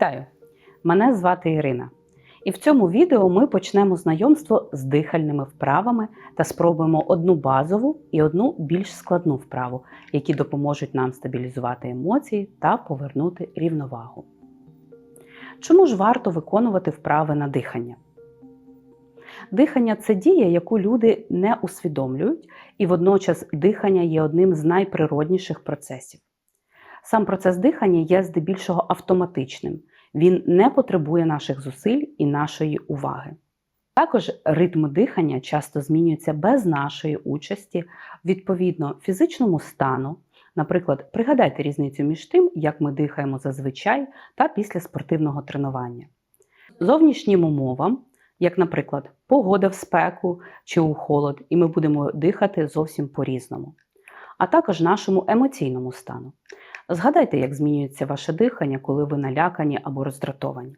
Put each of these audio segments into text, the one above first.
Вітаю! Мене звати Ірина. І в цьому відео ми почнемо знайомство з дихальними вправами та спробуємо одну базову і одну більш складну вправу, які допоможуть нам стабілізувати емоції та повернути рівновагу. Чому ж варто виконувати вправи на дихання? Дихання це дія, яку люди не усвідомлюють, і водночас дихання є одним з найприродніших процесів. Сам процес дихання є здебільшого автоматичним, він не потребує наших зусиль і нашої уваги. Також ритм дихання часто змінюється без нашої участі відповідно фізичному стану. Наприклад, пригадайте різницю між тим, як ми дихаємо зазвичай та після спортивного тренування. Зовнішнім умовам, як, наприклад, погода в спеку чи у холод, і ми будемо дихати зовсім по-різному, а також нашому емоційному стану. Згадайте, як змінюється ваше дихання, коли ви налякані або роздратовані.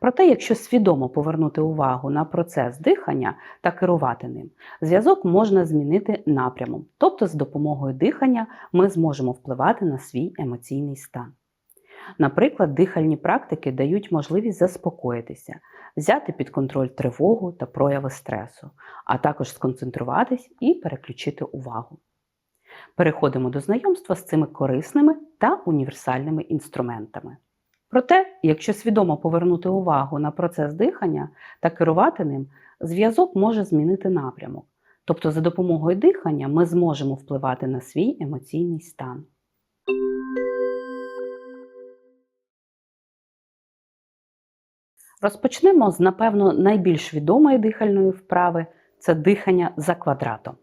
Проте, якщо свідомо повернути увагу на процес дихання та керувати ним, зв'язок можна змінити напрямом, тобто з допомогою дихання ми зможемо впливати на свій емоційний стан. Наприклад, дихальні практики дають можливість заспокоїтися, взяти під контроль тривогу та прояви стресу, а також сконцентруватись і переключити увагу. Переходимо до знайомства з цими корисними та універсальними інструментами. Проте, якщо свідомо повернути увагу на процес дихання та керувати ним, зв'язок може змінити напрямок. Тобто, за допомогою дихання ми зможемо впливати на свій емоційний стан. Розпочнемо з, напевно, найбільш відомої дихальної вправи це дихання за квадратом.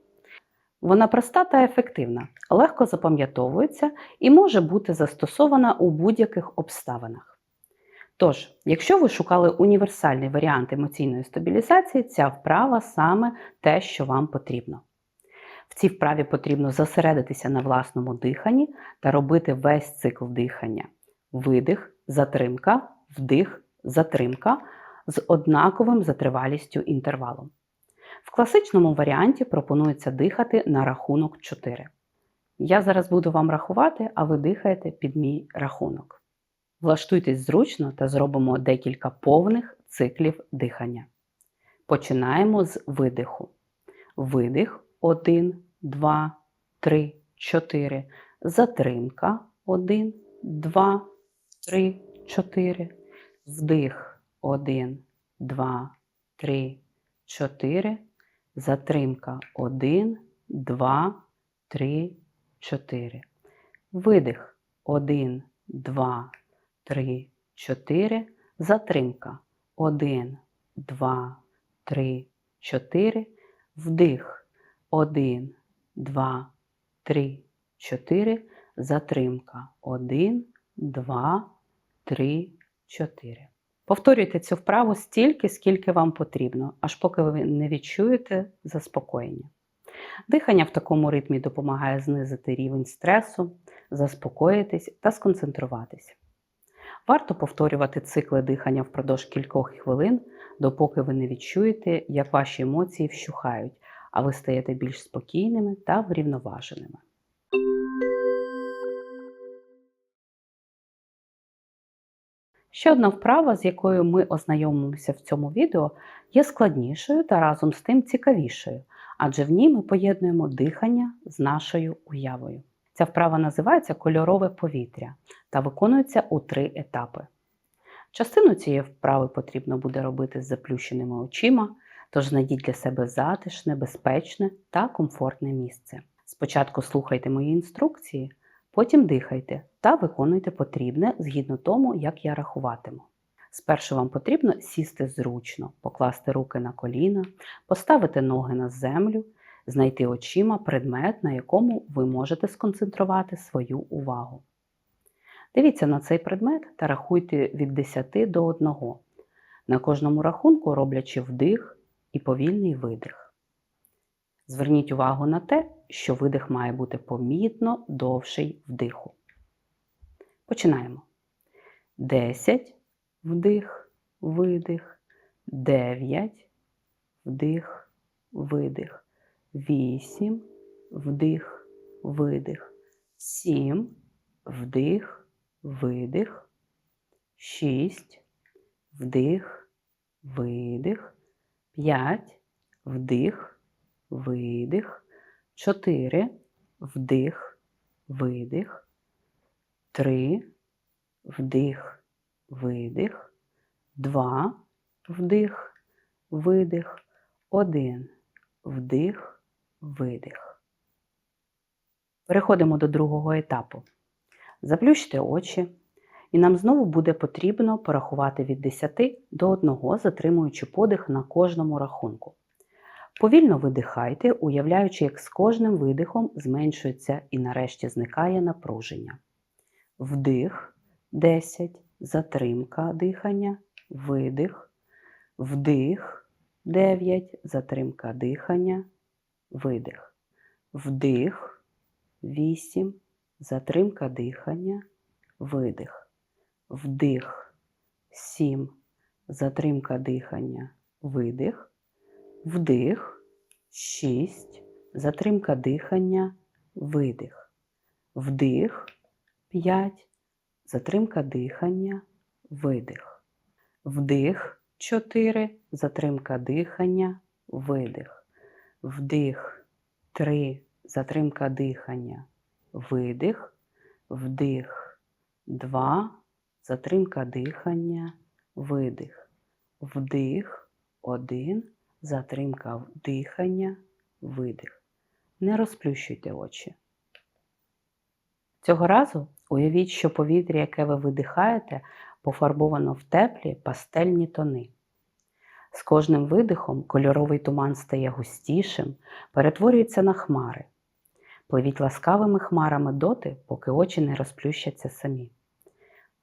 Вона проста та ефективна, легко запам'ятовується і може бути застосована у будь-яких обставинах. Тож, якщо ви шукали універсальний варіант емоційної стабілізації, ця вправа саме те, що вам потрібно. В цій вправі потрібно зосередитися на власному диханні та робити весь цикл дихання: видих, затримка, вдих, затримка з однаковим затривалістю інтервалом. В класичному варіанті пропонується дихати на рахунок 4. Я зараз буду вам рахувати, а ви дихаєте під мій рахунок. Влаштуйтесь зручно та зробимо декілька повних циклів дихання. Починаємо з видиху. Видих 1, 2, 3, 4. Затримка 1, 2, 3, 4. Вдих 1, 2, 3, 4. Затримка 1, 2, 3, 4. Видих 1, 2, 3, 4. Затримка 1, 2, 3, 4. Вдих 1, 2, 3, 4. Затримка 1, 2, 3, 4. Повторюйте цю вправу стільки, скільки вам потрібно, аж поки ви не відчуєте заспокоєння. Дихання в такому ритмі допомагає знизити рівень стресу, заспокоїтись та сконцентруватись. Варто повторювати цикли дихання впродовж кількох хвилин, допоки ви не відчуєте, як ваші емоції вщухають, а ви стаєте більш спокійними та врівноваженими. Ще одна вправа, з якою ми ознайомимося в цьому відео, є складнішою та разом з тим цікавішою, адже в ній ми поєднуємо дихання з нашою уявою. Ця вправа називається кольорове повітря та виконується у три етапи. Частину цієї вправи потрібно буде робити з заплющеними очима, тож знайдіть для себе затишне, безпечне та комфортне місце. Спочатку слухайте мої інструкції, Потім дихайте та виконуйте потрібне згідно тому, як я рахуватиму. Спершу вам потрібно сісти зручно, покласти руки на коліна, поставити ноги на землю, знайти очима предмет, на якому ви можете сконцентрувати свою увагу. Дивіться на цей предмет та рахуйте від 10 до 1, на кожному рахунку роблячи вдих і повільний видих. Зверніть увагу на те, що видих має бути помітно довший вдиху. Починаємо. 10 вдих, видих, 9 вдих, видих, 8 вдих, видих, 7 вдих, видих, шість, вдих, видих, п'ять, вдих, видих, чотири, вдих, видих, три, вдих, видих, два, вдих, видих, один, вдих, видих. Переходимо до другого етапу. Заплющте очі, і нам знову буде потрібно порахувати від 10 до 1, затримуючи подих на кожному рахунку. Повільно видихайте, уявляючи, як з кожним видихом зменшується і нарешті зникає напруження. Вдих 10, затримка дихання, видих, вдих 9, затримка дихання, видих, вдих 8, затримка дихання, видих, вдих 7, затримка дихання, видих, вдих. 6, затримка дихання, видих, вдих. 5, затримка дихання, видих, вдих. 4, затримка дихання, видих, вдих. 3, затримка дихання, видих, вдих. 2, затримка дихання, видих, вдих. 1, затримка дихання, видих. Не розплющуйте очі. Цього разу уявіть, що повітря, яке ви видихаєте, пофарбовано в теплі пастельні тони. З кожним видихом кольоровий туман стає густішим, перетворюється на хмари. Пливіть ласкавими хмарами доти, поки очі не розплющаться самі.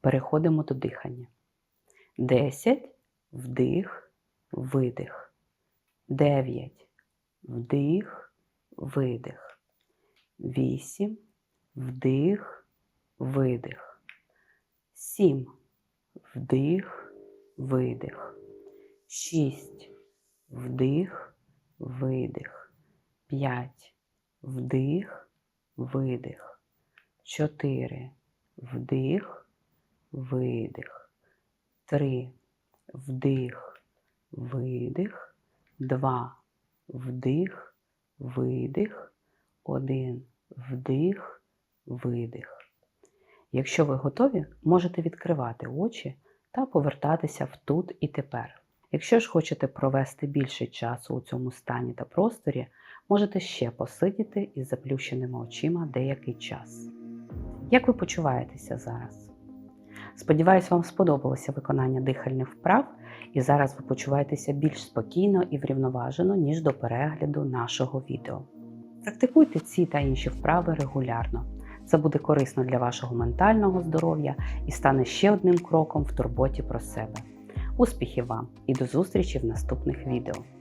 Переходимо до дихання. 10. Вдих, видих. 9. Вдих, видих. 8. Вдих, видих. 7. Вдих, видих. 6. Вдих, видих. 5. Вдих, видих. 4. Вдих, видих. 3. Вдих, видих. 2. Вдих, видих. 1. Вдих, видих. Якщо ви готові, можете відкривати очі та повертатися в тут і тепер. Якщо ж хочете провести більше часу у цьому стані та просторі, можете ще посидіти із заплющеними очима деякий час. Як ви почуваєтеся зараз? Сподіваюсь, вам сподобалося виконання дихальних вправ, і зараз ви почуваєтеся більш спокійно і врівноважено, ніж до перегляду нашого відео. Практикуйте ці та інші вправи регулярно. Це буде корисно для вашого ментального здоров'я і стане ще одним кроком в турботі про себе. Успіхів вам і до зустрічі в наступних відео!